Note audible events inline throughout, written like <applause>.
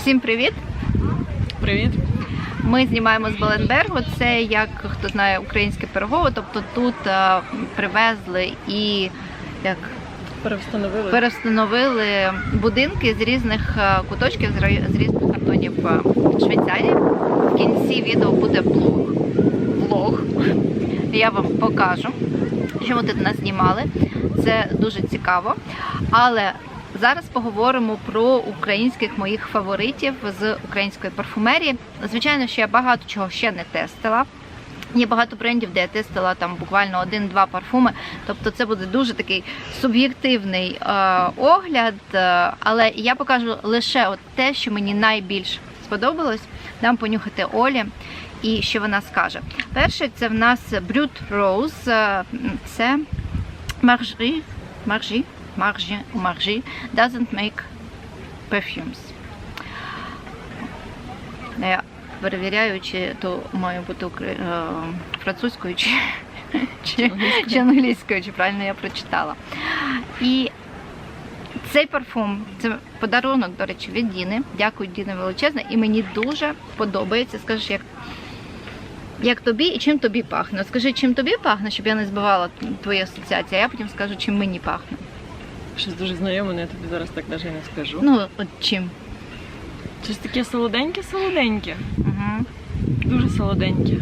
Всім привіт! Привіт. Ми знімаємо з Беленбергу. Це як хто знає українське пирогово. Тобто тут е, привезли і як Перевстановили. перестановили будинки з різних е, куточків, з різних кантонів е, Швейцарії. В кінці відео буде блог. Влог. Я вам покажу, що ми тут нас знімали. Це дуже цікаво. Але зараз поговоримо про українських моїх фаворитів з української парфумерії. Звичайно, що я багато чого ще не тестила. Є багато брендів, де я тестила там буквально один-два парфуми. Тобто це буде дуже такий суб'єктивний е, огляд. е, але я покажу лише от те, що мені найбільш сподобалось. Дам понюхати Олі і що вона скаже. Перше, це в нас Brut Rose. е, Це маржі, маржі, маржі, маржі doesn't make perfumes. Я перевіряю, чи то має бути е, французькою чи, чи, чи англійською, чи правильно я прочитала. І цей парфум це подарунок, до речі, від Діни. Дякую, Діни величезне. І мені дуже подобається. Скажеш, як, як тобі і чим тобі пахне. Скажи, чим тобі пахне, щоб я не збивала твої асоціації, а я потім скажу, чим мені пахне. Щось дуже знайоме, але я тобі зараз так навіть не скажу. Ну, от чим. Щось таке солоденьке-солоденьке. Угу. Дуже солоденьке.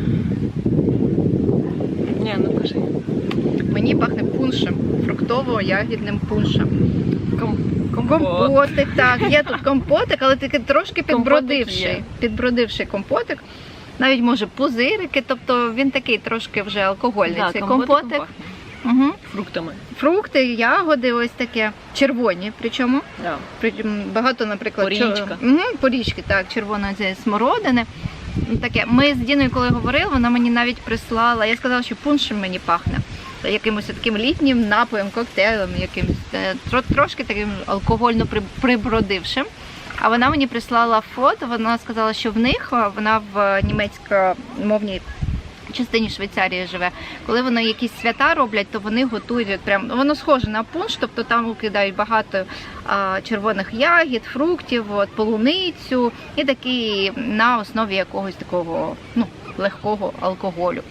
Ні, ну кажи. Мені пахне пуншем, фруктово-ягідним пуншем. Ком... Компот. Компотик, так, є тут компотик, але такий трошки підбродивший. Підбродивший компотик. Навіть може пузирики, тобто він такий трошки вже алкогольний. Да, цей компотиком компотик. Угу. Фруктами. Фрукти, ягоди, ось таке. Червоні, причому. Да. Причому Багато, наприклад, Порічка. Угу, порічки, так, червоної цієї смородини. Таке. Ми з Діною, коли говорили, вона мені навіть прислала. Я сказала, що пуншем мені пахне. Якимось таким літнім напоєм, коктейлем, якимось е, тро- трошки таким алкогольно при- прибродившим. А вона мені прислала фото. Вона сказала, що в них а, вона в німецькомовній частині Швейцарії живе. Коли вони якісь свята роблять, то вони готують прям воно схоже на пунш, тобто там кидають багато а, червоних ягід, фруктів, от, полуницю і такий на основі якогось такого ну, легкого алкоголю.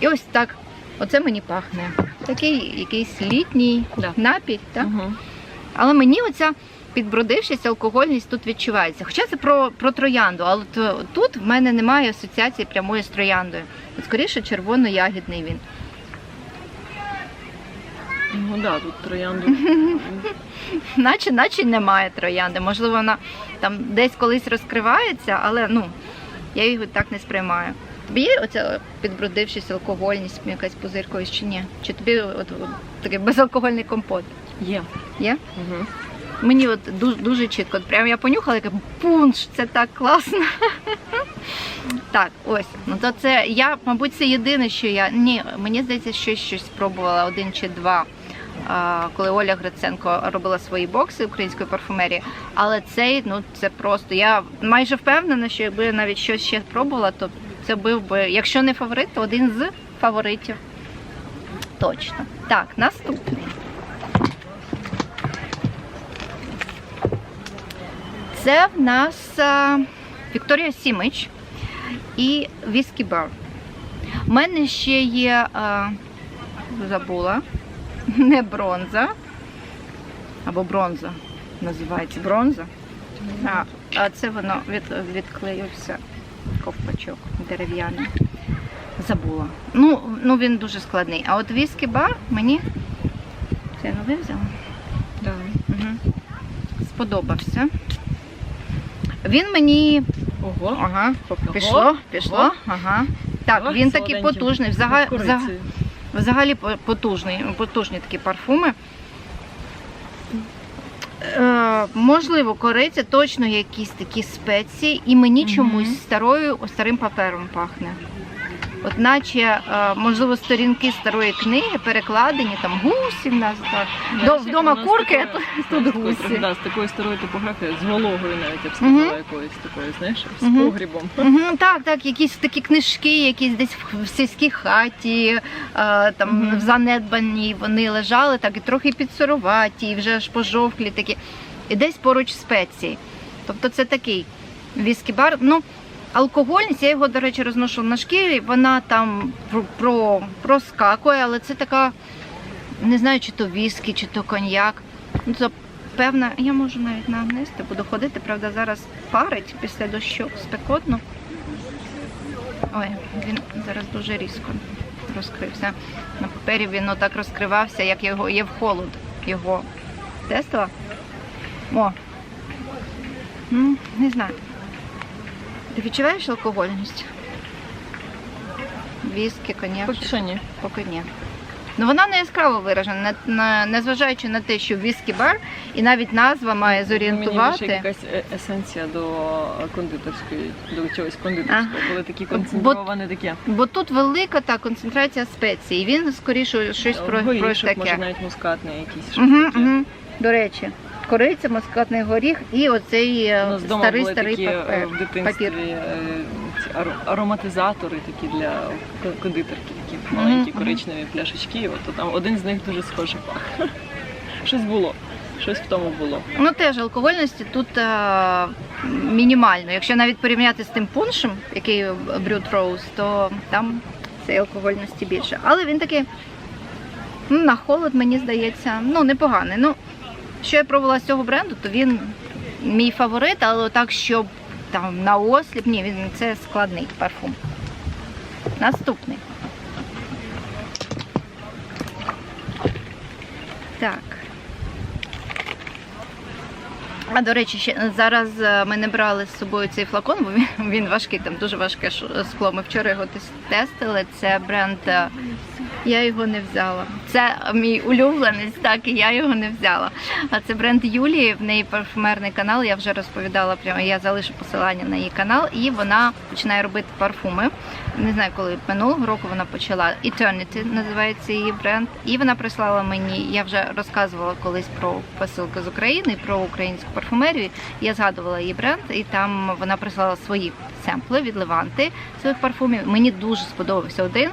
І ось так. Оце мені пахне. Такий якийсь літній Да. напій, так? Угу. Але мені оця підбродившість, алкогольність тут відчувається. Хоча це про, про троянду, але то- тут в мене немає асоціації прямої з трояндою. От скоріше червоно-ягідний він. Ну да, тут троянду. <laughs> Наче, наче немає троянди. Можливо, вона там десь колись розкривається, але ну, я його так не сприймаю. Тобі є оця підбродившість, алкогольність, якась пузирковість чи ні? Чи тобі от, от, такий безалкогольний компот? Є. Є? Угу. Мені от дуже, дуже чітко. От Прям я понюхала, яка пунш, це так класно. <laughs> Так, ось. Ну то це я, мабуть, це єдине, що я. Ні, мені здається, що щось спробувала один чи два. Коли Оля Гриценко робила свої бокси української парфумерії, але цей, ну це просто. Я майже впевнена, що якби навіть щось ще пробувала, то це був би, якщо не фаворит, то один з фаворитів. Точно. Так, наступний. Це в нас Вікторія Сімич і Віскі Бар. У мене ще є, а, забула, <laughs> не бронза, або бронза називається бронза. А, а це воно від, відклеївся ковпачок дерев'яний. Забула. Ну, ну він дуже складний. А от віскі бар мені. Це я новий взяла? Да. Угу. Сподобався. Він мені. Ого. Ага, пішло, Ого. пішло. Ого. Ага. Так, Ого. він такий потужний. Взагалі, взагалі потужний, потужні такі парфуми. Е, можливо, кориця, точно якісь такі спеції, і мені угу. чомусь старою, старим папером пахне. От наче, е, можливо, сторінки старої книги перекладені, там гусі в нас так. До, вдома курки, а тут гусі. Да, з такою старою типографією, з вологою навіть я б сказала, Мгм. якоюсь такою, знаєш, з Мгм. погрібом. Угу, так, так, якісь такі книжки, якісь десь в, в сільській хаті, е, там Мгм. в занедбаній вони лежали, так і трохи підсоруваті, і вже аж пожовклі такі. І десь поруч спеції. Тобто це такий віскі-бар. Ну, алкогольність, я його, до речі, розношу на шкірі, вона там про, про, проскакує, але це така, не знаю, чи то віскі, чи то коньяк. Ну, це певна, я можу навіть нанести, буду ходити, правда, зараз парить після дощу, спекотно. Ой, він зараз дуже різко розкрився. На папері він отак розкривався, як його є в холод. Його тестила. О. Ну, не знаю. Ти відчуваєш алкогольність? Віскі, коньяк? Поки що ні. Поки ні. Ну вона не яскраво виражена, не- на- незважаючи на те, що віскі бар, і навіть назва має зорієнтувати. більше якась е- есенція до кондитерської, до чогось кондитерського. Були такі концентровані такі. Бо тут велика та концентрація спецій. Він скоріше щось про, про Горішок, може навіть мускатний якийсь. Угу, таке. угу. До речі, кориця, маскатний горіх і оцей е, У нас вдома старий були старий такі е, папер. в дитинстві папір. е, ці ароматизатори такі для кон- кондитерки, такі Мгм, маленькі мгм. коричневі пляшечки. і От там один з них дуже схожий пах. <laughs> Щось було. Щось в тому було. Ну теж алкогольності тут е, мінімально. Якщо навіть порівняти з тим пуншем, який Брют Роуз, то там цієї алкогольності більше. Але він такий на холод, мені здається, ну непоганий. Ну, що я пробувала з цього бренду, то він мій фаворит, але так, щоб там на осліп, ні, він це складний парфум. Наступний. Так. А до речі, ще зараз е, ми не брали з собою цей флакон, бо він, <laughs> він важкий, там дуже важке скло. Ми вчора його тестили. Це бренд. е, Я його не взяла. Це мій улюбленець, так і я його не взяла. А це бренд Юлії, в неї парфумерний канал. Я вже розповідала прямо. Я залишу посилання на її канал, і вона починає робити парфуми. Не знаю, коли минулого року вона почала. Eternity називається її бренд. І вона прислала мені. Я вже розказувала колись про посилки з України, про українську парфумерію. Я згадувала її бренд, і там вона прислала свої семпли від Леванти своїх парфумів. Мені дуже сподобався один.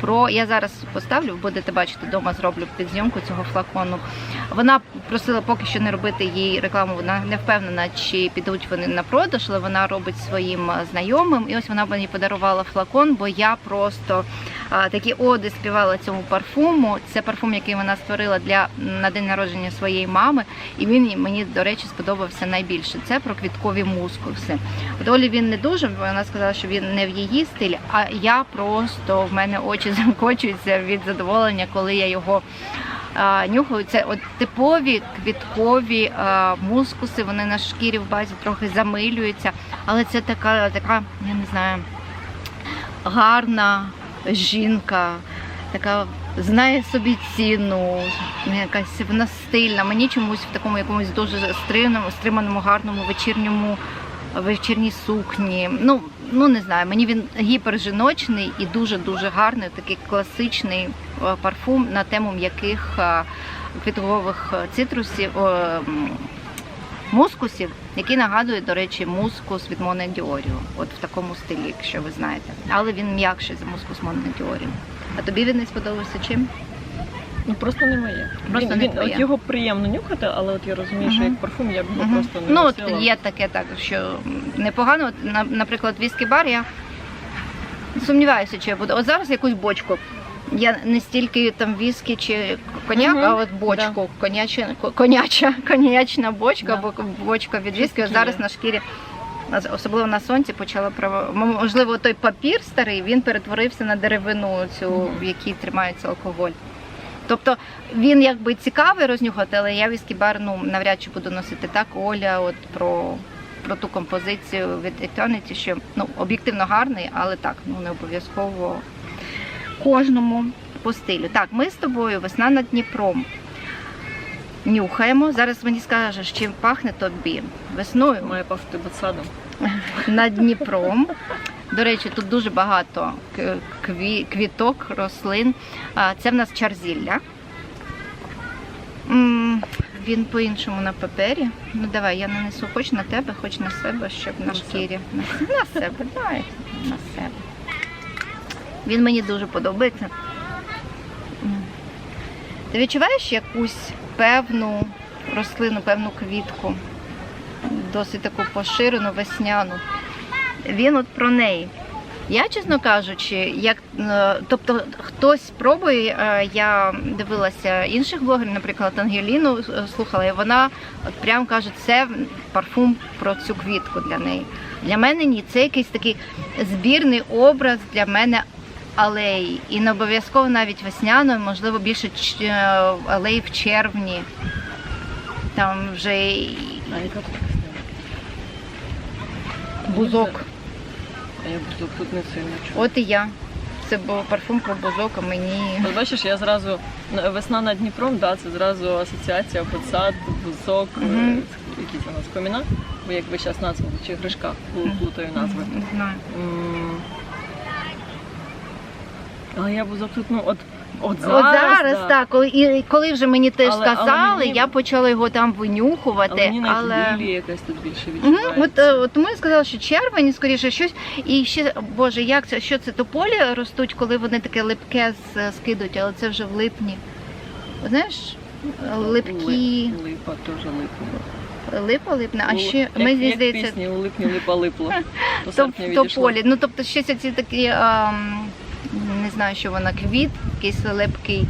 Про я зараз поставлю, будете бачити вдома, зроблю підзйомку цього флакону. Вона просила поки що не робити їй рекламу. Вона не впевнена, чи підуть вони на продаж, але вона робить своїм знайомим. І ось вона мені подарувала флакон, бо я просто такі оди співала цьому парфуму. Це парфум, який вона створила для на день народження своєї мами, і він мені, до речі, сподобався найбільше. Це про квіткові мускуси. Долі він не дуже. Вона сказала, що він не в її стилі. А я просто в мене очі <laughs> закочуються від задоволення, коли я його. Нюхаю це от типові квіткові а, мускуси. Вони на шкірі в базі трохи замилюються, але це така, така, я не знаю, гарна жінка, така знає собі ціну, якась вона стильна. Мені чомусь в такому якомусь дуже стриманому, стриманому, гарному вечірньому вечірній сукні. Ну, ну не знаю, мені він гіпержіночний і дуже-дуже гарний, такий класичний е, парфум на тему м'яких е, квіткових е, цитрусів. Мускусів, які нагадують, до речі, мускус від Моне Діоріо. От в такому стилі, якщо ви знаєте. Але він м'якший за мускус Моне Діоріо. А тобі він не сподобався чим? Ну просто не моє. Просто він, не він, твоє. от його приємно нюхати, але от я розумію, що як парфум я б його Мгм. просто не Ну, от носила. є таке так, що непогано. От, наприклад, віскі бар я сумніваюся, чи я буду. От зараз якусь бочку. Я не стільки там віскі чи коньяк, Мгм. а от бочку, коняча, коняча, <laughs> конячна бочка, Да. або бочка від віскі. Зараз на шкірі, особливо на сонці, почала право. Можливо, той папір старий він перетворився на деревину, цю, в якій тримається алкоголь. Тобто він якби цікавий рознюхати, але я віскі бар ну, навряд чи буду носити так. Оля, от про, про ту композицію від Eternity, що ну, об'єктивно гарний, але так, ну не обов'язково кожному по стилю. Так, ми з тобою весна над Дніпром. Нюхаємо. Зараз мені скажеш, чим пахне тобі. Весною Має пахнути ботсадом. над Дніпром. До речі, тут дуже багато кві- квіток, рослин. Це в нас чарзілля. Він по-іншому на папері. Ну давай, я нанесу хоч на тебе, хоч на себе, щоб на шкірі. На себе, давай, на себе. Він мені дуже подобається. Ти відчуваєш якусь певну рослину, певну квітку? досить таку поширену весняну. Він от про неї. Я, чесно кажучи, як е, тобто хтось пробує, е, я дивилася інших блогерів, наприклад, Ангеліну е, слухала, і вона от прям каже, це парфум про цю квітку для неї. Для мене ні, це якийсь такий збірний образ для мене алеї. І не обов'язково навіть весняної, можливо, більше е, алеї в червні. Там вже бузок. А я бузок тут не сильно чую. От і я. Це був парфум про бузок, а мені. От бачиш, я зразу весна над Дніпром, да, це зразу асоціація посад, бузок, Мгм. е, якісь у нас коміна, бо як ви зараз назвали, чи гришка, плутаю назви. Не знаю. Але я бузок тут, ну от, от От зараз, зараз, да. так, коли, і коли вже мені теж Але- але сказали, мені- я почала його там винюхувати. Але мені але... якась тут більше відчувається. От, е, от тому я сказала, що червень, скоріше щось. І ще, боже, як це, що це тополі ростуть, коли вони таке липке скидуть, але це вже в липні. Знаєш, липкі, Липа теж липа. липа липне, а ще як, мені як здається, пісні у липні липа липло. <laughs> Тополі. Ну тобто щось ці такі, ем, не знаю, що вона, квіт, якийсь липкий.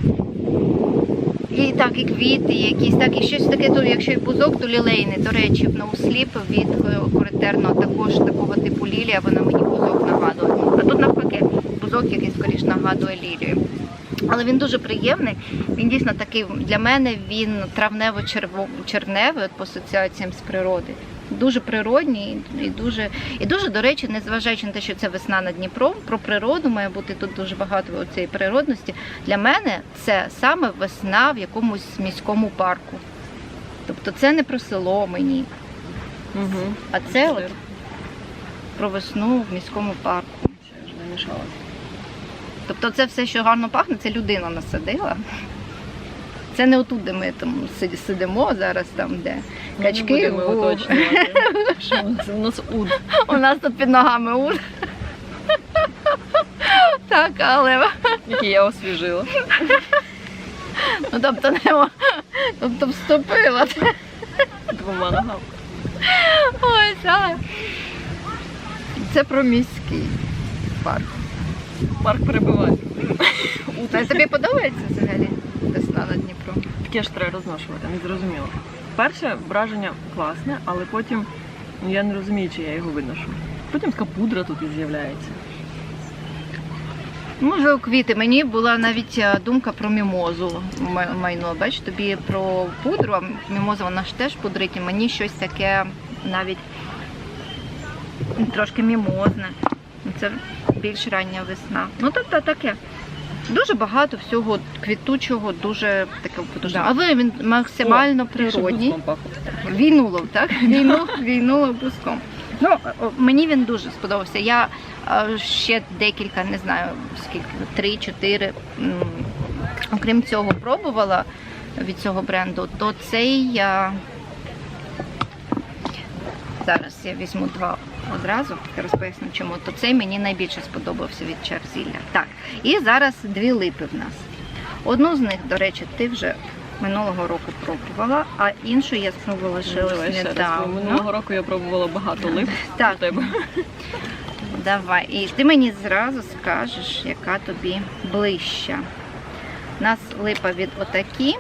І так, і квіти, якісь так, і щось таке, то якщо і бузок, то лілейний. До речі, в ноусліп від куритерно також такого типу лілія, вона мені бузок нагадує. А тут навпаки, бузок якийсь скоріш нагадує лілію. Але він дуже приємний. Він дійсно такий для мене він травнево-черневий по асоціаціям з природи. Дуже природній і дуже, і дуже, до речі, незважаючи на те, що це весна над Дніпром, про природу має бути тут дуже багато цієї природності. Для мене це саме весна в якомусь міському парку. Тобто це не про село мені, Угу. а це от про весну в міському парку. Тобто це все, що гарно пахне, це людина насадила. Це не отут, де ми там сидимо зараз, там, де Ну, качки. Не будемо бу- уточнювати. <laughs> Що у нас? У нас уд. У нас тут під ногами ур. <laughs> Так, але <laughs> Який я освіжила. ну, тобто, не, тобто вступила. Двома ногами. Ой, це. Це про міський парк. Парк перебиває. А тобі подобається взагалі весна над Дніпром? Таке ж треба розношувати, не зрозуміло. Перше враження класне, але потім ну, я не розумію, чи я його виношу. Потім така пудра тут і з'являється. Можливо, квіти. Мені була навіть е, думка про мімозу майно. Бач, тобі про пудру, а мімоза вона ж теж пудрить, і мені щось таке навіть трошки мімозне. Це більш рання весна. Ну, тобто таке. Дуже багато всього квітучого, дуже таке потужне. Да. А ви він максимально Більше природній. бузком. Війнулов, так? <laughs> Війну, війнулов буском. Ну, мені він дуже сподобався. Я е, ще декілька, не знаю, скільки, три-чотири, окрім цього, пробувала від цього бренду, то цей я зараз я візьму два одразу, розпоясню чому. То цей мені найбільше сподобався від Чарзілля. Так, і зараз дві липи в нас. Одну з них, до речі, ти вже минулого року пробувала, а іншу я спробувала ще ось недавно. Минулого року я пробувала багато лип <laughs> Так, у тебе. давай. І ти мені зразу скажеш, яка тобі ближча. У нас липа від отакі.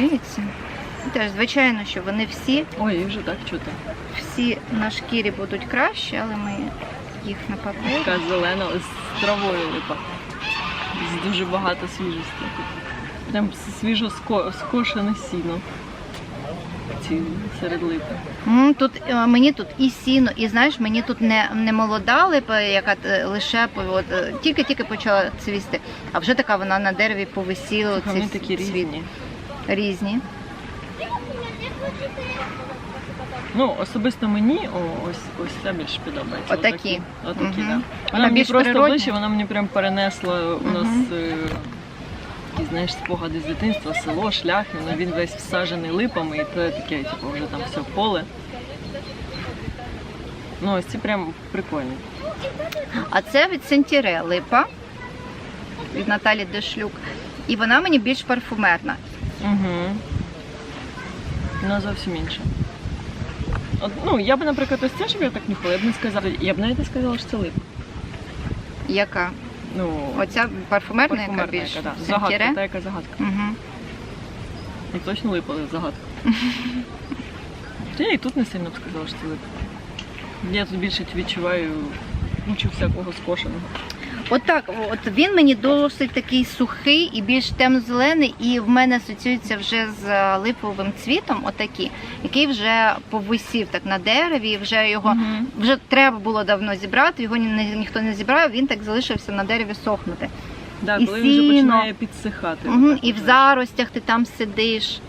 Розкриється. Теж, звичайно, що вони всі, Ой, вже так чути. всі на шкірі будуть краще, але ми їх на папері. Така зелена з травою липа. З дуже багато свіжості. Прям свіжо ско- скошене сіно. Ці серед липи. М, Тут е, мені тут і сіно, і знаєш, мені тут не, не молода липа, яка е, лише по- от, е, тільки-тільки почала цвісти, а вже така вона на дереві повисіла. Вони такі цвіт. різні. Різні. Ну, особисто мені о, ось ось це більш подобається. Отакі. Отакі, Мгм. да. Вона Вона мені просто природня. ближче, вона мені прям перенесла у нас Мгм. е, такі, знаєш, спогади з дитинства, село, шлях, ну, він весь всаджений липами, і це таке, типу, вже там все поле. Ну, ось ці прям прикольні. А це від Сентіре липа від Наталі Дешлюк. І вона мені більш парфумерна. Угу. Ну, зовсім інше. От, ну, я б, наприклад, ось щоб я так нюхала, я б не сказала, я б навіть не сказала, що це лип. Яка? Ну, Оця парфумерна, яка більш да. Сентіре? Загадка, та яка загадка. Угу. Ну, точно лип, але загадка. Та <laughs> я і тут не сильно б сказала, що це лип. Я тут більше відчуваю кучу всякого скошеного. От так, от він мені досить такий сухий і більш темно-зелений, і в мене асоціюється вже з е, липовим цвітом, отакий, який вже повисів так на дереві, вже його Мгм. вже треба було давно зібрати, його ні, ні- ніхто не зібрав, він так залишився на дереві сохнути. Да, І коли він вже починає підсихати. Угу, отак і в заростях ти там сидиш.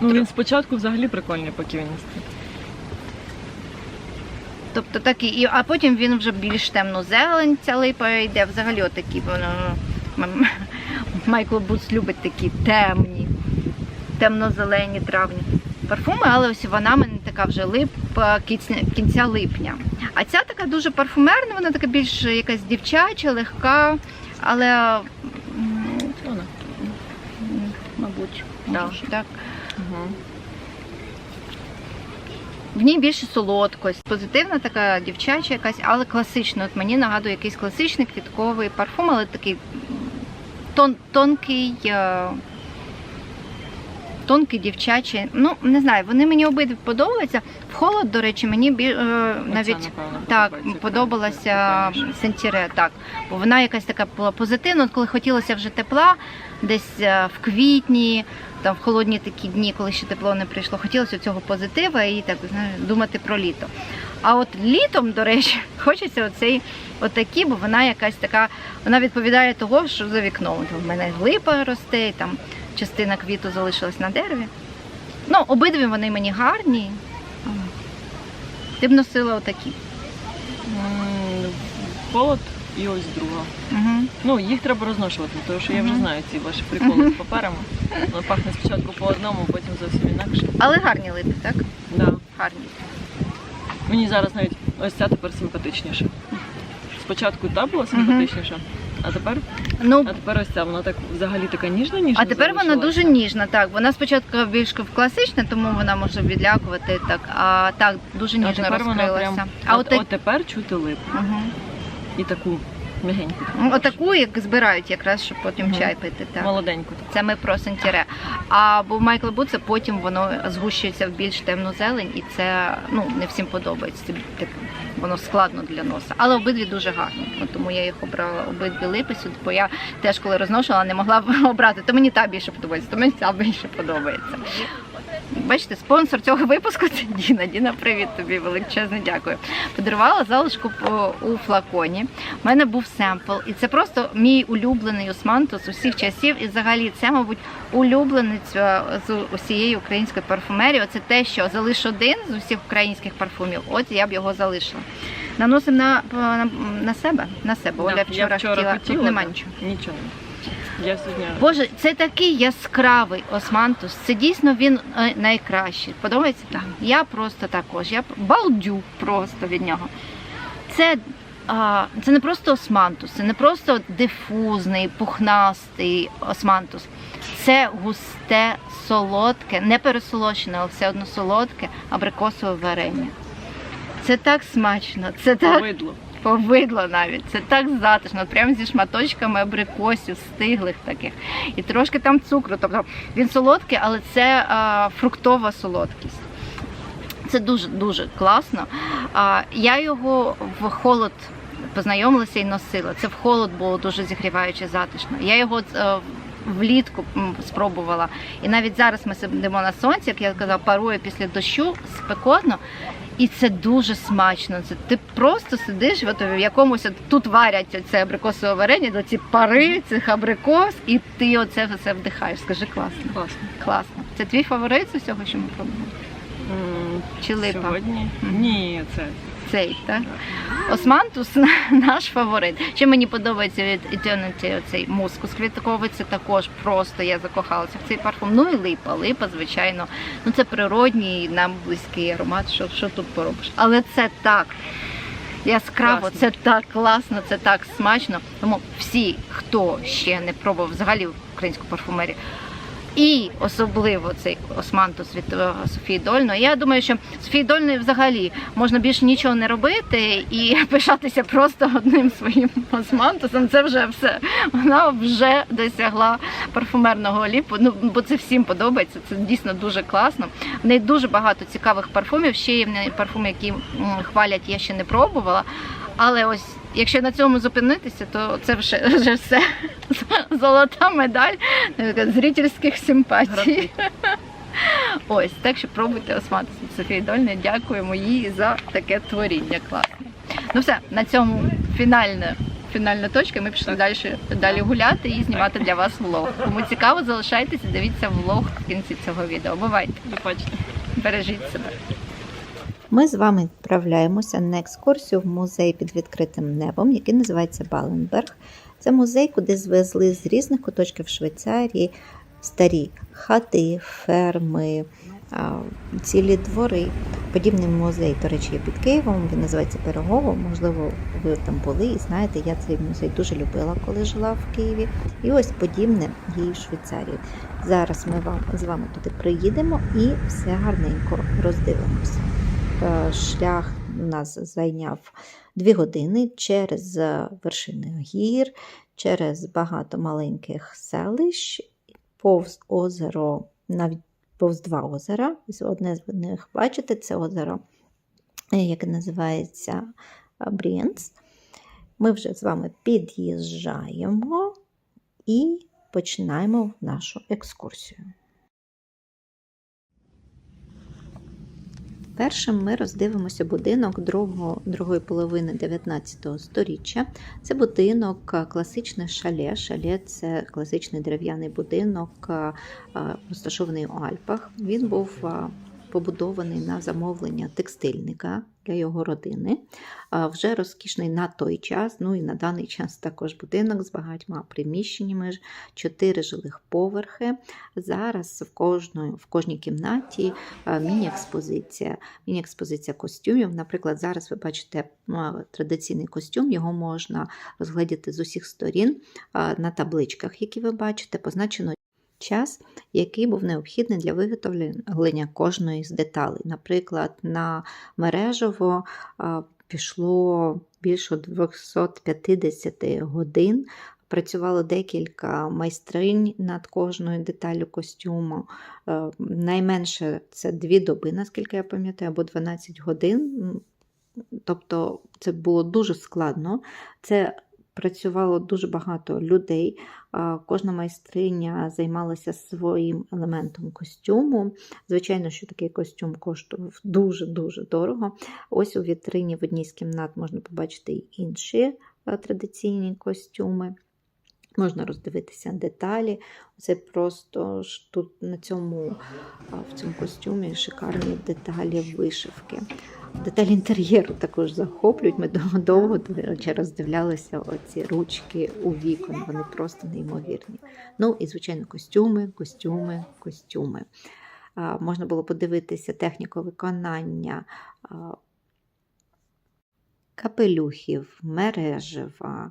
Ну, він спочатку взагалі прикольний, поки він не стиг. Тобто такий, а потім він вже більш темно-зелень, ця липа йде. Взагалі отакі. Воно, Майкл Бутс любить такі темні, темно-зелені травні парфуми, але ось вона мене така вже липа кінця- кінця липня. А ця така дуже парфумерна, вона така більш якась дівчача, легка, але Вона. мабуть, так. Угу. В ній більше солодкость, позитивна така дівчача якась, але класична. От мені нагадує якийсь класичний квітковий парфум, але такий тон, тонкий, е, тонкий дівчачий. Ну, не знаю, вони мені обидві подобаються. В холод, до речі, мені бі- е, навіть так подобалася Сентіре, так. Бо вона якась така була позитивна. От коли хотілося вже тепла, десь е, в квітні, там в холодні такі дні, коли ще тепло не прийшло, хотілося цього позитива і так знаєш, думати про літо. А от літом, до речі, <laughs> хочеться оцей отакі, бо вона якась така, вона відповідає того, що за вікном. У мене глипа росте, і там частина квіту залишилась на дереві. Ну, обидві вони мені гарні. Ти б носила отакі. Холод і ось друга. Угу. Ну, їх треба розношувати, тому що я вже Мгм. знаю ці ваші приколи з паперами. Воно пахне спочатку по одному, потім зовсім інакше. Але гарні липи, так? Да. Гарні. Мені зараз навіть ось ця тепер симпатичніша. Спочатку та була симпатичніша, а тепер, Ну, а тепер ось ця, вона так взагалі така ніжна, ніжна. а тепер вона дуже ніжна. Так, вона спочатку більш класична, тому вона може відлякувати так. А так дуже А ніжно тепер вона розкрилася. прям. А от, от, от тепер чути лип. угу. І таку м'ягеньку. отаку, як збирають якраз, щоб потім Мгм. чай пити. Так. Молоденьку. Це ми про сентіре. А бо в Майкла Буца потім воно згущується в більш темну зелень, і це ну не всім подобається. Це так воно складно для носа. Але обидві дуже гарні. От тому я їх обрала обидві липи сюди, бо я теж коли розношувала, не могла <laughs> обрати. То мені та більше подобається, то мені ця більше подобається. Бачите, спонсор цього випуску це Діна. Діна, привіт тобі, величезне дякую. Подарувала залишку у флаконі. У мене був семпл, і це просто мій улюблений османтус усіх часів. І взагалі це, мабуть, улюбленець е, з усієї української парфумерії. Оце те, що залиш один з усіх українських парфумів. От я б його залишила. Наносимо на, на, на себе, на себе. Оля Да, вчора, я вчора хотіла. хотіла. Тут нема нічого. Нічого. Я сьогодні. Боже, це такий яскравий османтус. Це дійсно він е, найкращий. Подобається? Так. Я просто також. Я балдю просто від нього. Це, а, це не просто османтус, це не просто дифузний, пухнастий османтус. Це густе, солодке, не пересолощене, але все одно солодке абрикосове варення. Це так смачно, це так Повидло. Повидло навіть. Це так затишно, прямо зі шматочками абрикосів, стиглих таких. І трошки там цукру. Тобто він солодкий, але це а, фруктова солодкість. Це дуже дуже класно. А, я його в холод познайомилася і носила. Це в холод було дуже зігріваюче затишно. Я його е, влітку спробувала. І навіть зараз ми сидимо на сонці, як я казала, парує після дощу, спекотно. І це дуже смачно. Це ти просто сидиш от в якомусь от, тут варять це абрикосове варення, до ці пари цих абрикос, і ти оце все вдихаєш. Скажи класно. Класно. Класно. Це твій фаворит з усього, що ми пробували? Чи липа? Сьогодні? Ні, це. Цей, так? Османтус наш фаворит. Ще мені подобається від Eternity оцей мускус квітковий. Це також просто я закохалася в цей парфум. Ну і липа. Липа, звичайно. Ну це природній нам близький аромат. Що, що тут поробиш? Але це так. яскраво, Класно. це так класно, це так смачно. Тому всі, хто ще не пробував взагалі українську парфумерію, і особливо цей османтус від е, Софії Дольної. Я думаю, що Софії Дольної взагалі можна більше нічого не робити і <laughs> пишатися просто одним своїм османтусом. Це вже все. Вона вже досягла парфумерного ліпу. Ну бо це всім подобається. Це дійсно дуже класно. В неї дуже багато цікавих парфумів. Ще є в неї парфуми, які хвалять, я ще не пробувала. Але ось якщо на цьому зупинитися, то це вже, <laughs> вже все золота медаль е, зрительських симпатій. Ось так що пробуйте осматися Софії Дольної. Дякуємо їй за таке творіння. Класне. Ну все, на цьому фінальна, фінальна точка. Ми пішли далі, далі гуляти і знімати для вас влог. Кому цікаво, залишайтеся, дивіться влог в кінці цього відео. Бувайте, бережіть себе. Ми з вами відправляємося на екскурсію в музей під відкритим небом, який називається Баленберг. Це музей, куди звезли з різних куточків Швейцарії старі хати, ферми, цілі двори. Подібний музей, до речі, є під Києвом. Він називається Пирогово. Можливо, ви там були і знаєте, я цей музей дуже любила, коли жила в Києві. І ось подібне є в Швейцарії. Зараз ми вам з вами туди приїдемо і все гарненько роздивимося. Е, Шлях нас зайняв дві години через вершини гір, через багато маленьких селищ, повз озеро, навіть повз два озера. Одне з них, бачите, це озеро, е, яке називається е, Брієнц. Ми вже з вами під'їжджаємо і починаємо нашу екскурсію. Першим ми роздивимося будинок другого, другої половини 19 століття. Це будинок е, класичне шале. Шале це класичний дерев'яний будинок, е, розташований у Альпах. Він був е, побудований на замовлення текстильника для його родини. Вже розкішний на той час, ну і на даний час також будинок з багатьма приміщеннями, чотири жилих поверхи. Зараз в кожної, в кожній кімнаті міні-експозиція. Міні-експозиція костюмів. Наприклад, зараз ви бачите традиційний костюм, його можна розглядіти з усіх сторін на табличках, які ви бачите, позначено час, який був необхідний для виготовлення кожної з деталей. Наприклад, на мережево пішло більше 250 годин. Працювало декілька майстринь над кожною деталлю костюму. Е, Найменше це дві доби, наскільки я пам'ятаю, або 12 годин. Тобто це було дуже складно. Це працювало дуже багато людей. Кожна майстриня займалася своїм елементом костюму. Звичайно, що такий костюм коштував дуже-дуже дорого. Ось у вітрині в одній з кімнат можна побачити й інші традиційні костюми. Можна роздивитися деталі. Це просто ж тут на цьому, в цьому костюмі шикарні деталі вишивки. Деталі інтер'єру також захоплюють. Ми дов- довго роздивлялися оці ручки у вікон. Вони просто неймовірні. Ну і, звичайно, костюми, костюми, костюми. Можна було подивитися техніку виконання капелюхів, мережева.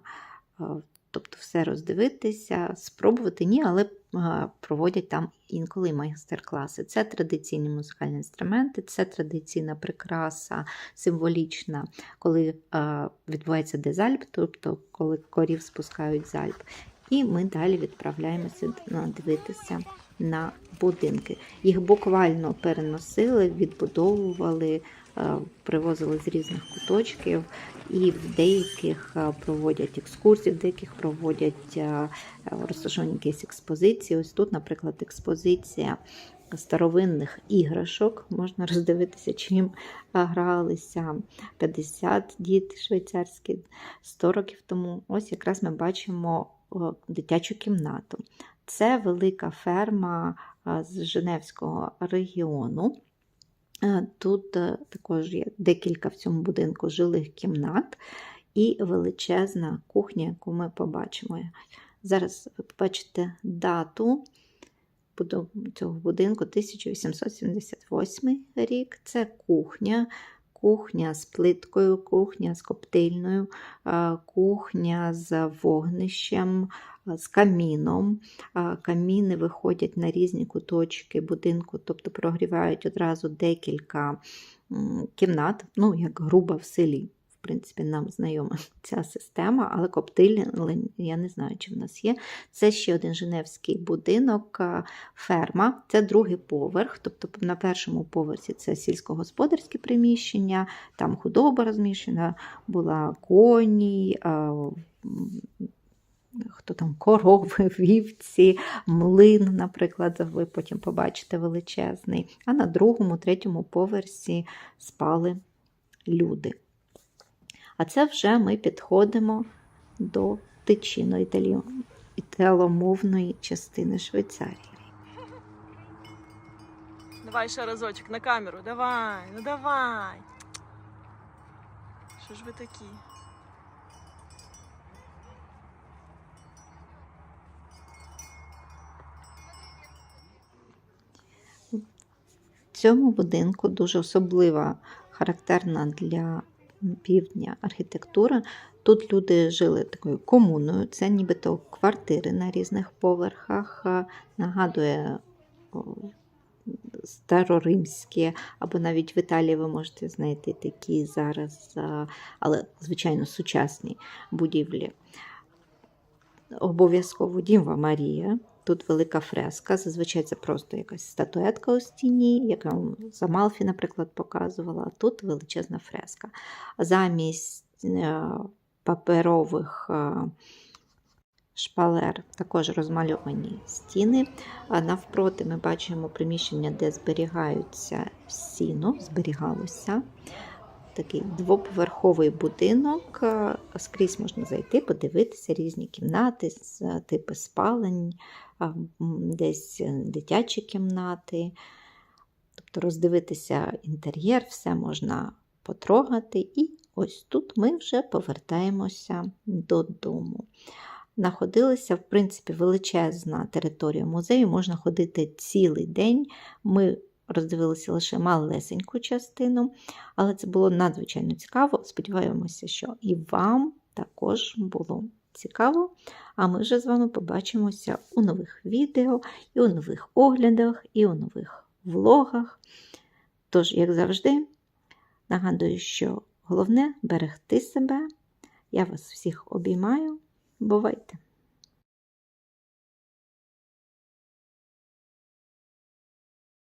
Тобто все роздивитися, спробувати ні, але проводять там інколи майстер-класи. Це традиційні музикальні інструменти, це традиційна прикраса, символічна, коли відбувається дезальп, тобто коли корів спускають з Альп. І ми далі відправляємося на- дивитися на будинки. Їх буквально переносили, відбудовували, привозили з різних куточків, і в деяких е, проводять екскурсії, в деяких проводять е, е, розташовані якісь експозиції. Ось тут, наприклад, експозиція старовинних іграшок. Можна <laughs> роздивитися, чим е, гралися 50 діти швейцарські 100 років тому. Ось якраз ми бачимо дитячу кімнату. Це велика ферма з Женевського регіону. Е, Тут е, також є декілька в цьому будинку жилих кімнат і величезна кухня, яку ми побачимо. Зараз ви побачите дату цього будинку 1878 рік. Це кухня. Кухня з плиткою, кухня з коптильною, кухня з вогнищем, з каміном. Каміни виходять на різні куточки будинку, тобто прогрівають одразу декілька кімнат, ну, як грубо в селі. В принципі, нам знайома <laughs> ця система, але коптильні, я не знаю, чи в нас є. Це ще один женевський будинок, ферма. Це другий поверх. Тобто на першому поверсі це сільськогосподарські приміщення, там худоба розміщена, була коні. Хто там корови, <laughs> вівці, млин, наприклад, ви потім побачите величезний. А на другому, третьому поверсі спали люди. А це вже ми підходимо до тичино-італомовної частини Швейцарії. Давай ще разочок на камеру. Давай, ну давай. Що ж ви такі? В цьому будинку дуже особлива, характерна для півдня архітектура. Тут люди жили такою комуною, це нібито квартири на різних поверхах, нагадує о, староримські, або навіть в Італії ви можете знайти такі зараз, але, звичайно, сучасні будівлі. Обов'язково Дімва Марія. Тут велика фреска. Зазвичай це просто якась статуетка у стіні, яка за Малфі, наприклад, показувала. А тут величезна фреска. Замість е, паперових е, шпалер також розмальовані стіни. А навпроти ми бачимо приміщення, де зберігаються сіно, зберігалося. Такий двоповерховий будинок. е, Скрізь можна зайти, подивитися різні кімнати, е, типи спалень, десь е, дитячі кімнати. Тобто роздивитися інтер'єр, все можна потрогати. І ось тут ми вже повертаємося додому. Находилася, в принципі, величезна територія музею, можна ходити цілий день. Ми роздивилися лише малесеньку частину, але це було надзвичайно цікаво. Сподіваємося, що і вам також було цікаво. А ми вже з вами побачимося у нових відео, і у нових оглядах, і у нових влогах. Тож, як завжди, нагадую, що головне берегти себе. Я вас всіх обіймаю. Бувайте!